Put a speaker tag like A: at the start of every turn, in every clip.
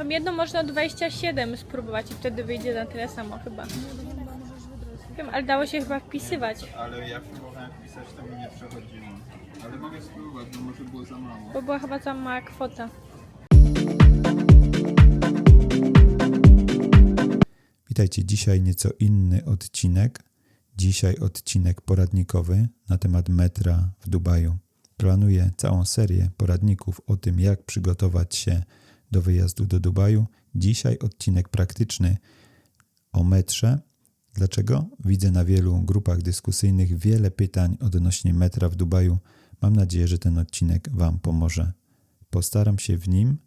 A: Tą jedną można 27 spróbować i wtedy wyjdzie na tyle samo chyba. Wiem, ale dało się chyba wpisywać,
B: Ale ja próbowałem pisać, to mi nie przechodziło. Ale mogę spróbować, bo może było za mało.
A: bo była chyba tam mała kwota.
C: Witajcie, dzisiaj nieco inny odcinek. Dzisiaj odcinek poradnikowy na temat metra w Dubaju. Planuję całą serię poradników o tym, jak przygotować się do wyjazdu do Dubaju. Dzisiaj odcinek praktyczny o metrze. Dlaczego? Widzę na wielu grupach dyskusyjnych wiele pytań odnośnie metra w Dubaju. Mam nadzieję, że ten odcinek Wam pomoże. Postaram się w nim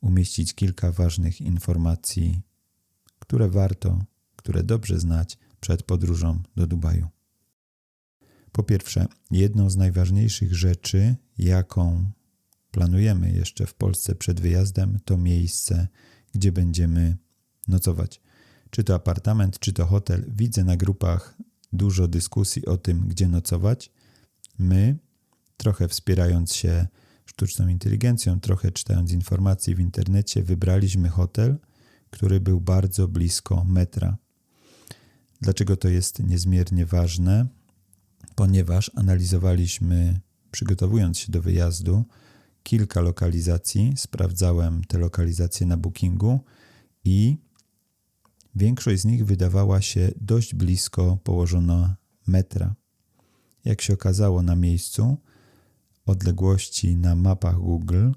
C: umieścić kilka ważnych informacji które warto, które dobrze znać przed podróżą do Dubaju. Po pierwsze, jedną z najważniejszych rzeczy, jaką planujemy jeszcze w Polsce przed wyjazdem, to miejsce, gdzie będziemy nocować. Czy to apartament, czy to hotel. Widzę na grupach dużo dyskusji o tym, gdzie nocować. My, trochę wspierając się sztuczną inteligencją, trochę czytając informacji w internecie, wybraliśmy hotel, który był bardzo blisko metra. Dlaczego to jest niezmiernie ważne? Ponieważ analizowaliśmy, przygotowując się do wyjazdu, kilka lokalizacji, sprawdzałem te lokalizacje na Bookingu i większość z nich wydawała się dość blisko położona metra. Jak się okazało na miejscu, odległości na mapach Google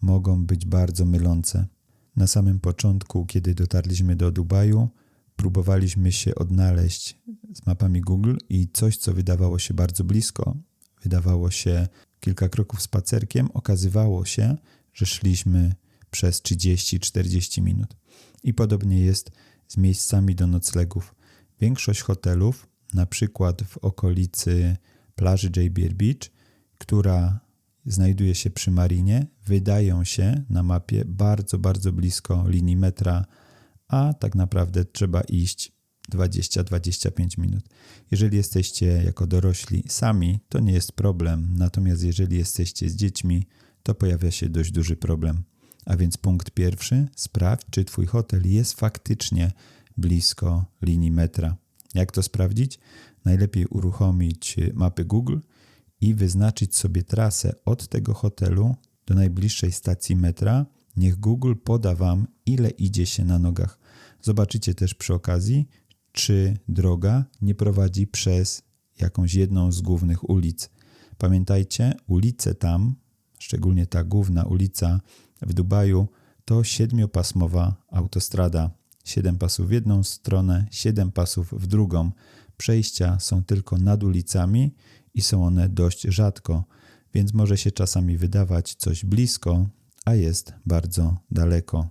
C: mogą być bardzo mylące. Na samym początku, kiedy dotarliśmy do Dubaju, próbowaliśmy się odnaleźć z mapami Google i coś, co wydawało się bardzo blisko, wydawało się kilka kroków spacerkiem, okazywało się, że szliśmy przez 30-40 minut. I podobnie jest z miejscami do noclegów. Większość hotelów, na przykład w okolicy plaży JBR Beach, która znajduje się przy marinie, wydają się na mapie bardzo, bardzo blisko linii metra, a tak naprawdę trzeba iść 20-25 minut. Jeżeli jesteście jako dorośli sami, to nie jest problem, natomiast jeżeli jesteście z dziećmi, to pojawia się dość duży problem. A więc punkt pierwszy, sprawdź, czy Twój hotel jest faktycznie blisko linii metra. Jak to sprawdzić? Najlepiej uruchomić mapy Google i wyznaczyć sobie trasę od tego hotelu do najbliższej stacji metra. Niech Google poda Wam, ile idzie się na nogach. Zobaczycie też przy okazji, czy droga nie prowadzi przez jakąś jedną z głównych ulic. Pamiętajcie, ulice tam, szczególnie ta główna ulica w Dubaju, to siedmiopasmowa autostrada. Siedem pasów w jedną stronę, siedem pasów w drugą. Przejścia są tylko nad ulicami i są one dość rzadko, więc może się czasami wydawać coś blisko, a jest bardzo daleko.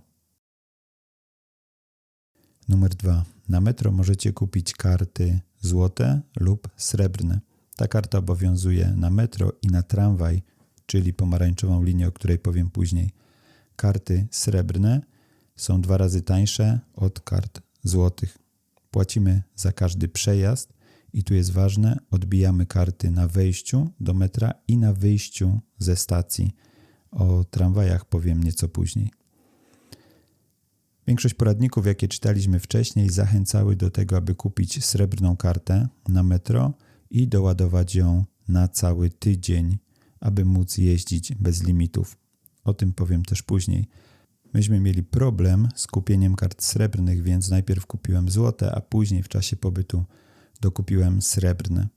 C: Numer dwa. Na metro możecie kupić karty złote lub srebrne. Ta karta obowiązuje na metro i na tramwaj, czyli pomarańczową linię, o której powiem później. Karty srebrne są dwa razy tańsze od kart złotych. Płacimy za każdy przejazd i tu jest ważne, odbijamy karty na wejściu do metra i na wyjściu ze stacji. O tramwajach powiem nieco później. Większość poradników, jakie czytaliśmy wcześniej, zachęcały do tego, aby kupić srebrną kartę na metro i doładować ją na cały tydzień, aby móc jeździć bez limitów. O tym powiem też później. Myśmy mieli problem z kupieniem kart srebrnych, więc najpierw kupiłem złote, a później w czasie pobytu dokupiłem srebrne.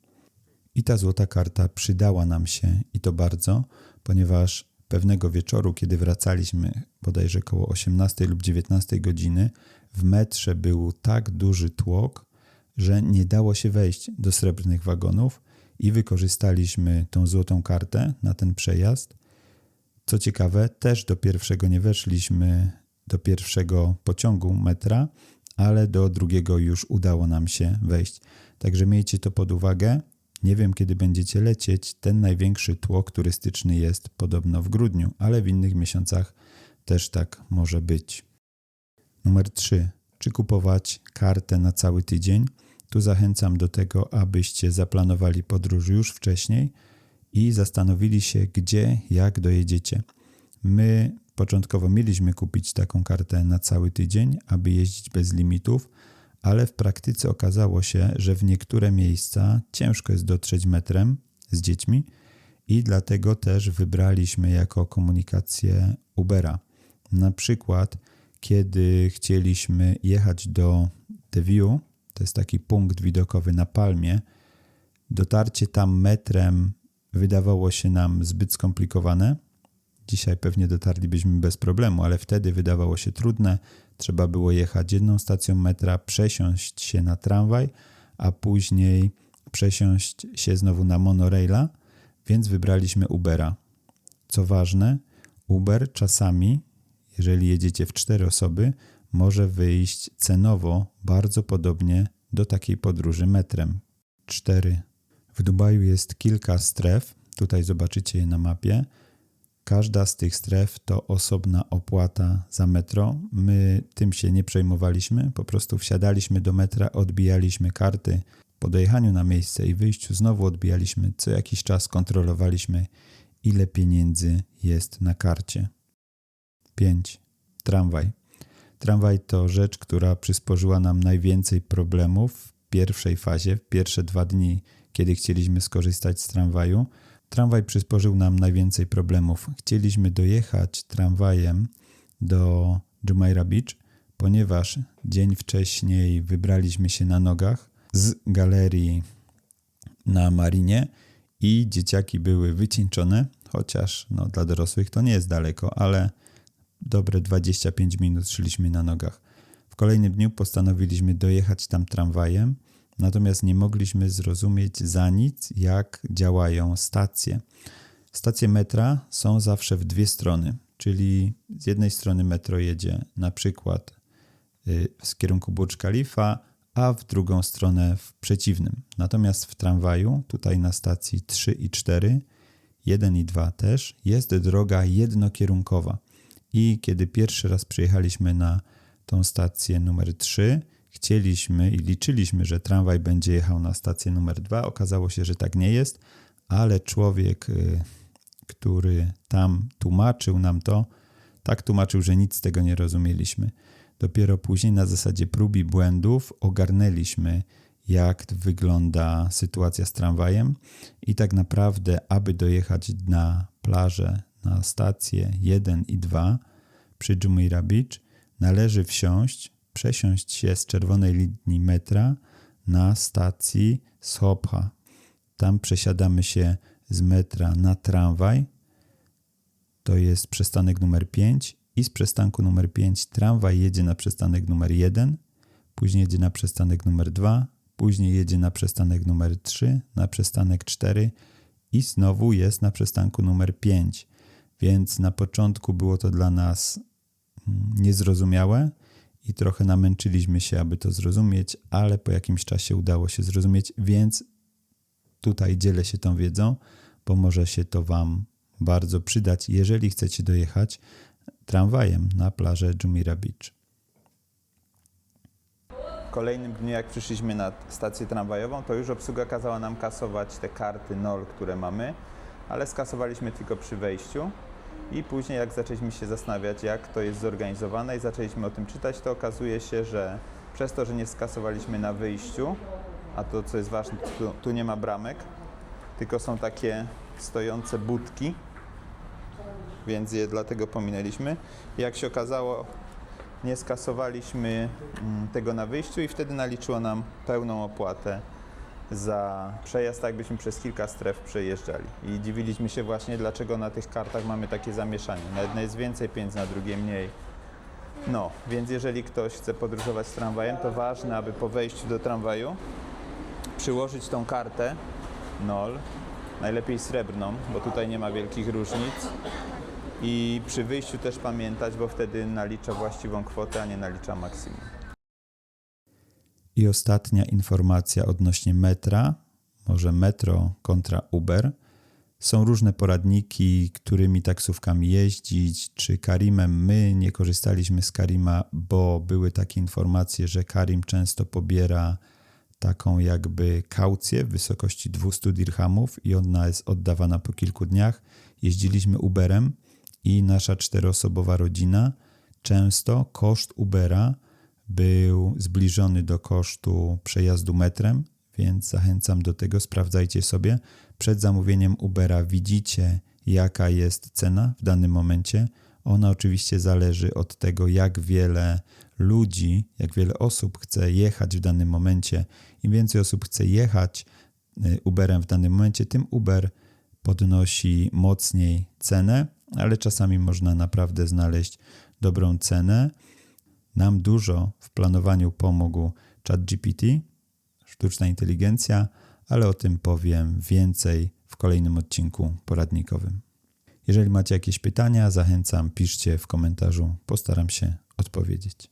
C: I ta złota karta przydała nam się i to bardzo, ponieważ pewnego wieczoru, kiedy wracaliśmy bodajże około 18 lub 19 godziny, w metrze był tak duży tłok, że nie dało się wejść do srebrnych wagonów i wykorzystaliśmy tą złotą kartę na ten przejazd. Co ciekawe, też do pierwszego nie weszliśmy, do pierwszego pociągu metra, ale do drugiego już udało nam się wejść. Także miejcie to pod uwagę. Nie wiem, kiedy będziecie lecieć. Ten największy tłok turystyczny jest podobno w grudniu, ale w innych miesiącach też tak może być. Numer 3. Czy kupować kartę na cały tydzień? Tu zachęcam do tego, abyście zaplanowali podróż już wcześniej i zastanowili się, gdzie, jak dojedziecie. My Początkowo mieliśmy kupić taką kartę na cały tydzień, aby jeździć bez limitów, ale w praktyce okazało się, że w niektóre miejsca ciężko jest dotrzeć metrem z dziećmi i dlatego też wybraliśmy jako komunikację Ubera. Na przykład, kiedy chcieliśmy jechać do The View, to jest taki punkt widokowy na Palmie, dotarcie tam metrem wydawało się nam zbyt skomplikowane. Dzisiaj pewnie dotarlibyśmy bez problemu, ale wtedy wydawało się trudne. Trzeba było jechać jedną stacją metra, przesiąść się na tramwaj, a później przesiąść się znowu na monoraila, więc wybraliśmy Ubera. Co ważne, Uber czasami, jeżeli jedziecie w cztery osoby, może wyjść cenowo bardzo podobnie do takiej podróży metrem. 4. W Dubaju jest kilka stref, tutaj zobaczycie je na mapie. Każda z tych stref to osobna opłata za metro. My tym się nie przejmowaliśmy, po prostu wsiadaliśmy do metra, odbijaliśmy karty. Po dojechaniu na miejsce i wyjściu znowu odbijaliśmy. Co jakiś czas kontrolowaliśmy, ile pieniędzy jest na karcie. 5. Tramwaj. Tramwaj to rzecz, która przysporzyła nam najwięcej problemów w pierwszej fazie, w pierwsze dwa dni, kiedy chcieliśmy skorzystać z tramwaju. Tramwaj przysporzył nam najwięcej problemów. Chcieliśmy dojechać tramwajem do Jumeirah Beach, ponieważ dzień wcześniej wybraliśmy się na nogach z galerii na marinie i dzieciaki były wycieńczone, chociaż no, dla dorosłych to nie jest daleko, ale dobre 25 minut szliśmy na nogach. W kolejnym dniu postanowiliśmy dojechać tam tramwajem, natomiast nie mogliśmy zrozumieć za nic, jak działają stacje. Stacje metra są zawsze w dwie strony, czyli z jednej strony metro jedzie na przykład y, z kierunku Burj Khalifa, a w drugą stronę w przeciwnym. Natomiast w tramwaju, tutaj na stacji 3 i 4, 1 i 2 też, jest droga jednokierunkowa. I kiedy pierwszy raz przyjechaliśmy na tą stację numer 3, chcieliśmy i liczyliśmy, że tramwaj będzie jechał na stację numer 2. Okazało się, że tak nie jest, ale człowiek, y, który tam tłumaczył nam to, tak tłumaczył, że nic z tego nie rozumieliśmy. Dopiero później na zasadzie prób i błędów ogarnęliśmy, jak wygląda sytuacja z tramwajem i tak naprawdę, aby dojechać na plażę, na stacje 1 i 2 przy Jumeirah Beach, należy wsiąść, przesiąść się z czerwonej linii metra na stacji Sopha. Tam przesiadamy się z metra na tramwaj. To jest przystanek numer 5 i z przystanku numer 5 tramwaj jedzie na przystanek numer 1, później jedzie na przystanek numer 2, później jedzie na przystanek numer 3, na przystanek 4 i znowu jest na przystanku numer 5. Więc na początku było to dla nas mm, niezrozumiałe i trochę namęczyliśmy się, aby to zrozumieć, ale po jakimś czasie udało się zrozumieć, więc tutaj dzielę się tą wiedzą, bo może się to Wam bardzo przydać, jeżeli chcecie dojechać tramwajem na plażę Jumeirah Beach.
B: W kolejnym dniu, jak przyszliśmy na stację tramwajową, to już obsługa kazała nam kasować te karty NOL, które mamy, ale skasowaliśmy tylko przy wejściu. I później, jak zaczęliśmy się zastanawiać, jak to jest zorganizowane i zaczęliśmy o tym czytać, to okazuje się, że przez to, że nie skasowaliśmy na wyjściu, a to co jest ważne, tu, tu nie ma bramek, tylko są takie stojące budki, więc je dlatego pominęliśmy. Jak się okazało, nie skasowaliśmy mm, tego na wyjściu i wtedy naliczyło nam pełną opłatę za przejazd, tak jakbyśmy przez kilka stref przejeżdżali. I dziwiliśmy się właśnie, dlaczego na tych kartach mamy takie zamieszanie. Na jednej jest więcej pieniędzy, na drugiej mniej. No, więc jeżeli ktoś chce podróżować z tramwajem, to ważne, aby po wejściu do tramwaju przyłożyć tą kartę NOL, najlepiej srebrną, bo tutaj nie ma wielkich różnic. I przy wyjściu też pamiętać, bo wtedy nalicza właściwą kwotę, a nie nalicza maksimum.
C: I ostatnia informacja odnośnie metra, może metro kontra Uber. Są różne poradniki, którymi taksówkami jeździć, czy Karimem. My nie korzystaliśmy z Karima, bo były takie informacje, że Karim często pobiera taką jakby kaucję w wysokości 200 dirhamów i ona jest oddawana po kilku dniach. Jeździliśmy Uberem i nasza czteroosobowa rodzina, często koszt Ubera był zbliżony do kosztu przejazdu metrem, więc zachęcam do tego. Sprawdzajcie sobie. Przed zamówieniem Ubera widzicie, jaka jest cena w danym momencie. Ona oczywiście zależy od tego, jak wiele ludzi, jak wiele osób chce jechać w danym momencie. Im więcej osób chce jechać y, Uberem w danym momencie, tym Uber podnosi mocniej cenę, ale czasami można naprawdę znaleźć dobrą cenę. Nam dużo w planowaniu pomógł ChatGPT, sztuczna inteligencja, ale o tym powiem więcej w kolejnym odcinku poradnikowym. Jeżeli macie jakieś pytania, zachęcam, piszcie w komentarzu, postaram się odpowiedzieć.